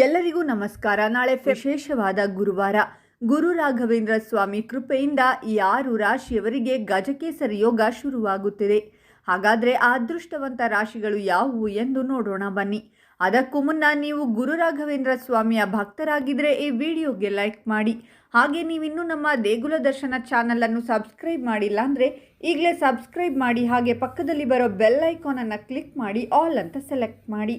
ಎಲ್ಲರಿಗೂ ನಮಸ್ಕಾರ. ನಾಳೆ ವಿಶೇಷವಾದ ಗುರುವಾರ. ಗುರು ರಾಘವೇಂದ್ರ ಸ್ವಾಮಿ ಕೃಪೆಯಿಂದ ಈ ಆರು ರಾಶಿಯವರಿಗೆ ಗಜಕೇಸರಿ ಯೋಗ ಶುರುವಾಗುತ್ತಿದೆ. ಹಾಗಾದರೆ ಅದೃಷ್ಟವಂತ ರಾಶಿಗಳು ಯಾವುವು ಎಂದು ನೋಡೋಣ ಬನ್ನಿ. ಅದಕ್ಕೂ ಮುನ್ನ ನೀವು ಗುರು ರಾಘವೇಂದ್ರ ಸ್ವಾಮಿಯ ಭಕ್ತರಾಗಿದ್ದರೆ ಈ ವಿಡಿಯೋಗೆ ಲೈಕ್ ಮಾಡಿ. ಹಾಗೆ ನೀವಿನ್ನೂ ನಮ್ಮ ದೇಗುಲ ದರ್ಶನ ಚಾನಲನ್ನು ಸಬ್ಸ್ಕ್ರೈಬ್ ಮಾಡಿಲ್ಲ ಅಂದರೆ ಈಗಲೇ ಸಬ್ಸ್ಕ್ರೈಬ್ ಮಾಡಿ. ಹಾಗೆ ಪಕ್ಕದಲ್ಲಿ ಬರೋ ಬೆಲ್ ಐಕಾನನ್ನು ಕ್ಲಿಕ್ ಮಾಡಿ, ಆಲ್ ಅಂತ ಸೆಲೆಕ್ಟ್ ಮಾಡಿ.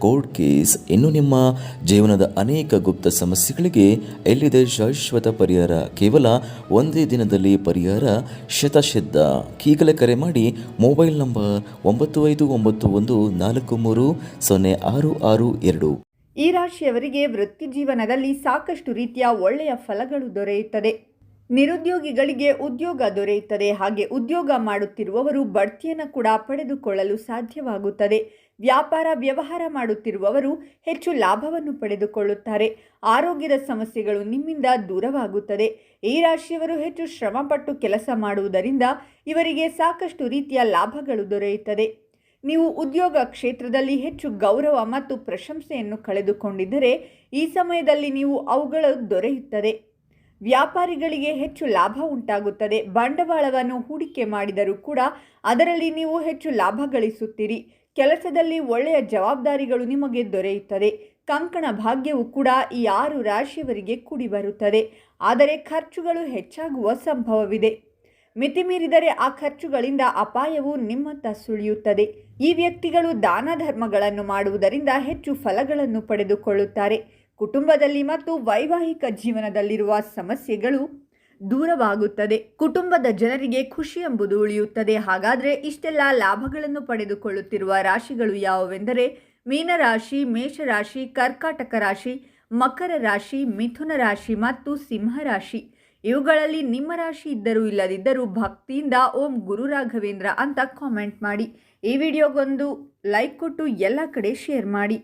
ಕೋರ್ಟ್ ಕೇಸ್ ಇನ್ನು ನಿಮ್ಮ ಜೀವನದ ಅನೇಕ ಗುಪ್ತ ಸಮಸ್ಯೆಗಳಿಗೆ ಎಲ್ಲಿದೆ ಶಾಶ್ವತ ಪರಿಹಾರ? ಕೇವಲ ಒಂದೇ ದಿನದಲ್ಲಿ ಪರಿಹಾರ? ಶತಸಿದ್ಧ ಈಗಲೇ ಕರೆ ಮಾಡಿ ಮೊಬೈಲ್ ನಂಬರ್ ಒಂಬತ್ತು ಐದು ಒಂಬತ್ತು ಒಂದು ನಾಲ್ಕು ಮೂರು ಸೊನ್ನೆ ಆರು ಆರು ಎರಡು. ಈ ರಾಶಿಯವರಿಗೆ ವೃತ್ತಿ ಜೀವನದಲ್ಲಿ ಸಾಕಷ್ಟು ರೀತಿಯ ಒಳ್ಳೆಯ ಫಲಗಳು ದೊರೆಯುತ್ತದೆ. ನಿರುದ್ಯೋಗಿಗಳಿಗೆ ಉದ್ಯೋಗ ದೊರೆಯುತ್ತದೆ. ಹಾಗೆ ಉದ್ಯೋಗ ಮಾಡುತ್ತಿರುವವರು ಬಡ್ತಿಯನ್ನು ಕೂಡ ಪಡೆದುಕೊಳ್ಳಲು ಸಾಧ್ಯವಾಗುತ್ತದೆ. ವ್ಯಾಪಾರ, ವ್ಯವಹಾರ ಮಾಡುತ್ತಿರುವವರು ಹೆಚ್ಚು ಲಾಭವನ್ನು ಪಡೆದುಕೊಳ್ಳುತ್ತಾರೆ. ಆರೋಗ್ಯದ ಸಮಸ್ಯೆಗಳು ನಿಮ್ಮಿಂದ ದೂರವಾಗುತ್ತದೆ. ಈ ರಾಶಿಯವರು ಹೆಚ್ಚು ಶ್ರಮಪಟ್ಟು ಕೆಲಸ ಮಾಡುವುದರಿಂದ ಇವರಿಗೆ ಸಾಕಷ್ಟು ರೀತಿಯ ಲಾಭಗಳು ದೊರೆಯುತ್ತದೆ. ನೀವು ಉದ್ಯೋಗ ಕ್ಷೇತ್ರದಲ್ಲಿ ಹೆಚ್ಚು ಗೌರವ ಮತ್ತು ಪ್ರಶಂಸೆಯನ್ನು ಕಳೆದುಕೊಂಡಿದ್ದರೆ ಈ ಸಮಯದಲ್ಲಿ ನೀವು ಅವುಗಳು ದೊರೆಯುತ್ತದೆ. ವ್ಯಾಪಾರಿಗಳಿಗೆ ಹೆಚ್ಚು ಲಾಭ ಉಂಟಾಗುತ್ತದೆ. ಬಂಡವಾಳವನ್ನು ಹೂಡಿಕೆ ಮಾಡಿದರೂ ಕೂಡ ಅದರಲ್ಲಿ ನೀವು ಹೆಚ್ಚು ಲಾಭ ಗಳಿಸುತ್ತೀರಿ. ಕೆಲಸದಲ್ಲಿ ಒಳ್ಳೆಯ ಜವಾಬ್ದಾರಿಗಳು ನಿಮಗೆ ದೊರೆಯುತ್ತದೆ. ಕಂಕಣ ಭಾಗ್ಯವು ಕೂಡ ಈ ಆರು ರಾಶಿಯವರಿಗೆ ಕೂಡಿಬರುತ್ತದೆ. ಆದರೆ ಖರ್ಚುಗಳು ಹೆಚ್ಚಾಗುವ ಸಂಭವವಿದೆ. ಮಿತಿಮೀರಿದರೆ ಆ ಖರ್ಚುಗಳಿಂದ ಅಪಾಯವು ನಿಮ್ಮತ್ತ ಸುಳಿಯುತ್ತದೆ. ಈ ವ್ಯಕ್ತಿಗಳು ದಾನ ಧರ್ಮಗಳನ್ನು ಮಾಡುವುದರಿಂದ ಹೆಚ್ಚು ಫಲಗಳನ್ನು ಪಡೆದುಕೊಳ್ಳುತ್ತಾರೆ. ಕುಟುಂಬದಲ್ಲಿ ಮತ್ತು ವೈವಾಹಿಕ ಜೀವನದಲ್ಲಿರುವ ಸಮಸ್ಯೆಗಳು ದೂರವಾಗುತ್ತದೆ. ಕುಟುಂಬದ ಜನರಿಗೆ ಖುಷಿ ಎಂಬುದು ಉಳಿಯುತ್ತದೆ. ಹಾಗಾದರೆ ಇಷ್ಟೆಲ್ಲ ಲಾಭಗಳನ್ನು ಪಡೆದುಕೊಳ್ಳುತ್ತಿರುವ ರಾಶಿಗಳು ಯಾವುವೆಂದರೆ ಮೀನರಾಶಿ ಮೇಷರಾಶಿ ಕರ್ಕಾಟಕ ರಾಶಿ, ಮಕರ ರಾಶಿ, ಮಿಥುನ ರಾಶಿ ಮತ್ತು ಸಿಂಹ ರಾಶಿ. ಇವುಗಳಲ್ಲಿ ನಿಮ್ಮ ರಾಶಿ ಇದ್ದರೂ ಇಲ್ಲದಿದ್ದರೂ ಭಕ್ತಿಯಿಂದ ಓಂ ಗುರು ರಾಘವೇಂದ್ರ ಅಂತ ಕಾಮೆಂಟ್ ಮಾಡಿ. ಈ ವಿಡಿಯೋಗೊಂದು ಲೈಕ್ ಕೊಟ್ಟು ಎಲ್ಲ ಕಡೆ ಶೇರ್ ಮಾಡಿ.